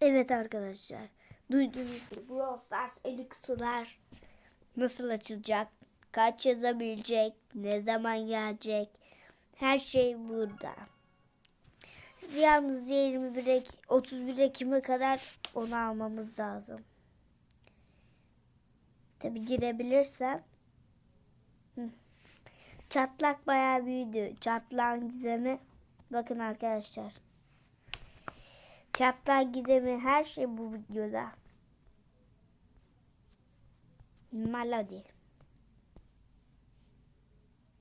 Evet arkadaşlar. Duyduğunuz gibi Brawl Stars eli kutular nasıl açılacak? Kaç yazabilecek? Ne zaman gelecek? Her şey burada. Yalnız 21 Ek 31 Ekim'e kadar onu almamız lazım. Tabi girebilirsem. Çatlak bayağı büyüdü. Çatlağın gizemi. Bakın arkadaşlar. Çatlak gizemi her şey bu videoda. Melody.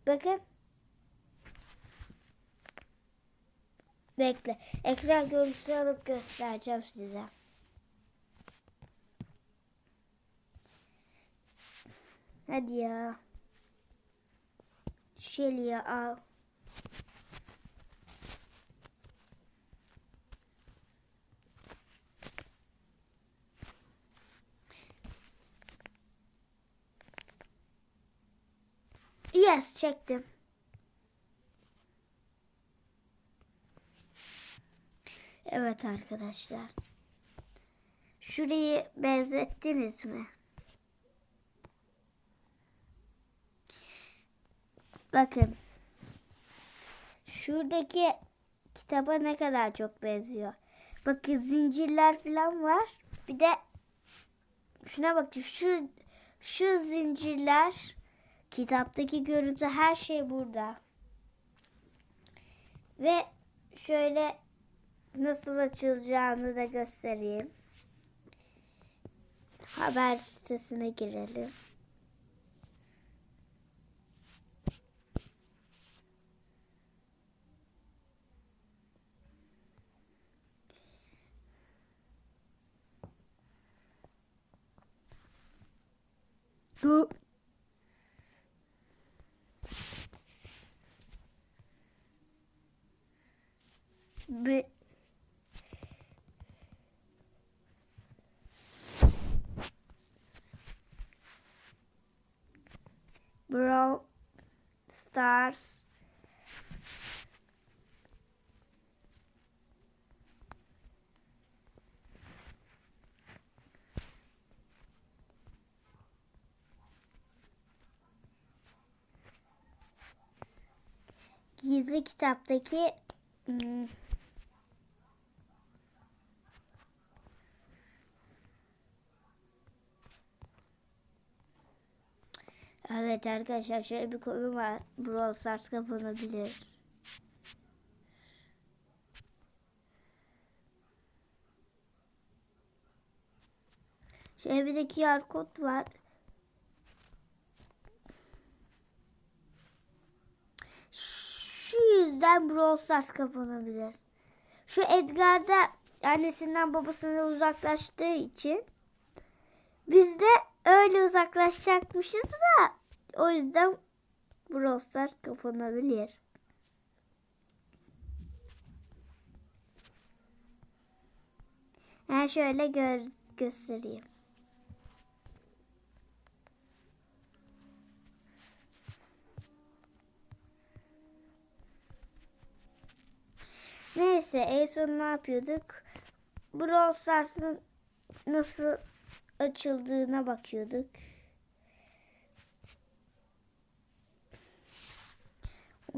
Bakın. Bekle. Ekran görüntüsü alıp göstereceğim size. Hadi ya. Shelly'yi al. Yes çektim. Evet arkadaşlar. Şurayı benzettiniz mi? Bakın. Şuradaki kitaba ne kadar çok benziyor. Bakın zincirler falan var. Bir de şuna bakın şu şu zincirler kitaptaki görüntü her şey burada. Ve şöyle nasıl açılacağını da göstereyim. Haber sitesine girelim. Bu bir Brawl Stars Gizli kitaptaki Evet arkadaşlar şöyle bir konu var. Brawl Stars kapanabilir. Şöyle bir de QR kod var. Şu yüzden Brawl Stars kapanabilir. Şu Edgar da annesinden babasından uzaklaştığı için biz de öyle uzaklaşacakmışız da o yüzden Brawl Stars kapanabilir. Ben şöyle gör göstereyim. Neyse en son ne yapıyorduk? Brawl Stars'ın nasıl açıldığına bakıyorduk.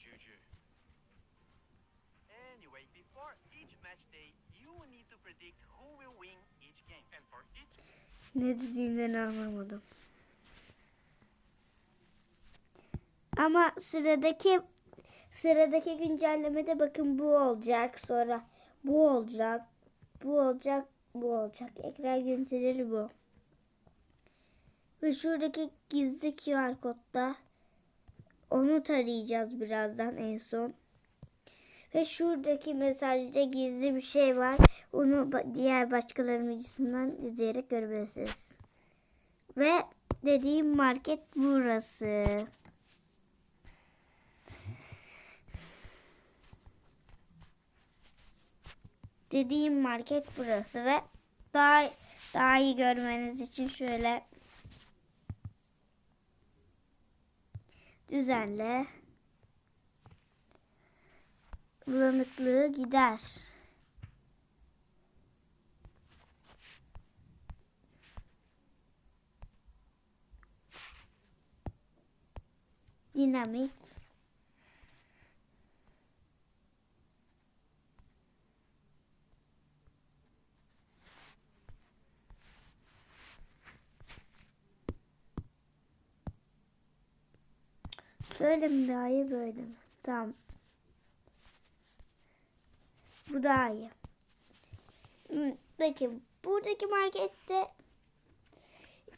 Juju. Anyway, before each match day, you need to predict who will win each game. And for each ne dediğinden anlamadım. Ama sıradaki sıradaki güncellemede bakın bu olacak. Sonra bu olacak. Bu olacak. Bu olacak. Ekran görüntüleri bu. Ve şuradaki gizli QR kodda onu tarayacağız birazdan en son. Ve şuradaki mesajda gizli bir şey var. Onu diğer başkalarının videosundan izleyerek görebilirsiniz. Ve dediğim market burası. Dediğim market burası ve daha daha iyi görmeniz için şöyle düzenle bulanıklığı gider. Dinamik Şöyle mi daha iyi böyle mi? Tamam. Bu daha iyi. Hmm, Bakın buradaki markette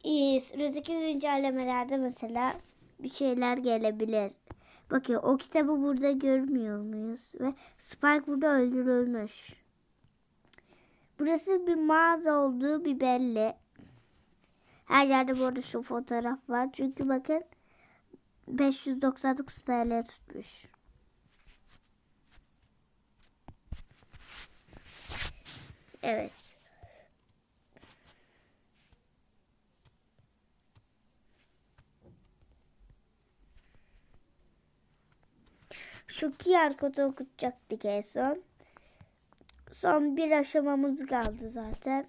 e, sıradaki güncellemelerde mesela bir şeyler gelebilir. Bakın o kitabı burada görmüyor muyuz? Ve Spike burada öldürülmüş. Burası bir mağaza olduğu bir belli. Her yerde bu arada şu fotoğraf var. Çünkü bakın 599 TL tutmuş. Evet. Şu QR kodu okutacaktık en son. Son bir aşamamız kaldı zaten.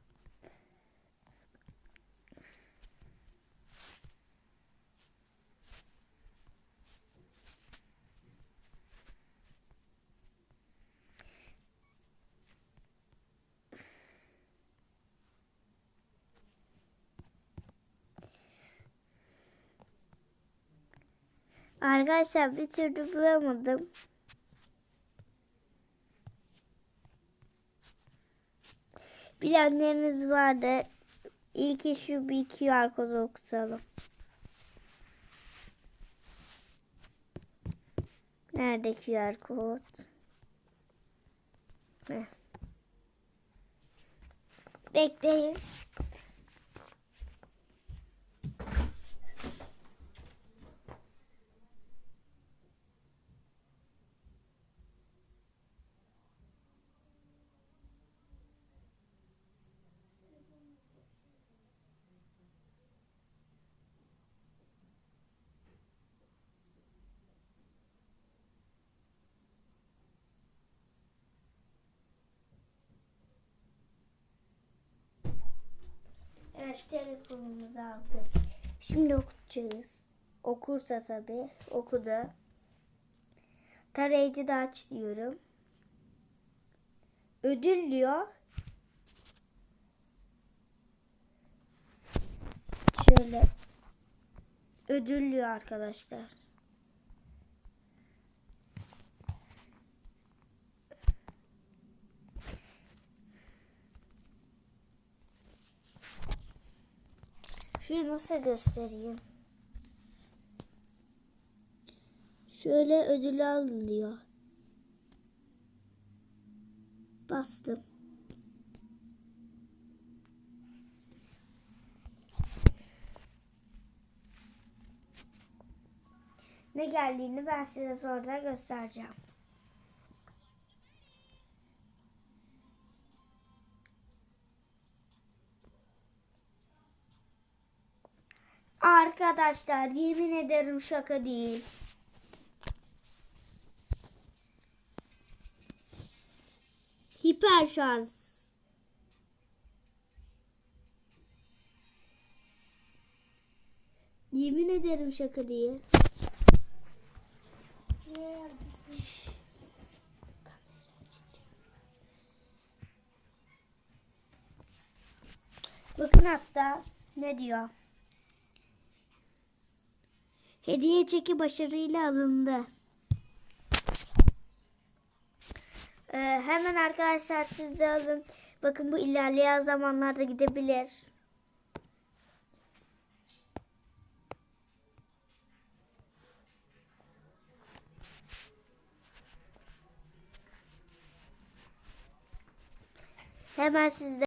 Arkadaşlar bir türlü bulamadım. Bilenleriniz vardır. İyi ki şu bir QR kodu okutalım. Nerede QR kod? Heh. Bekleyin. Evet telefonumuzu aldık. Şimdi okutacağız. Okursa tabii. Okudu. Tarayıcı da aç diyorum. Ödül diyor. Şöyle. Ödül diyor arkadaşlar. Şunu nasıl göstereyim? Şöyle ödülü alın diyor. Bastım. Ne geldiğini ben size sonra göstereceğim. Arkadaşlar yemin ederim şaka değil. Hiper şans. Yemin ederim şaka değil. Bakın hatta ne diyor? Hediye çeki başarıyla alındı. Ee, hemen arkadaşlar siz de alın. Bakın bu ilerleyen zamanlarda gidebilir. Hemen sizde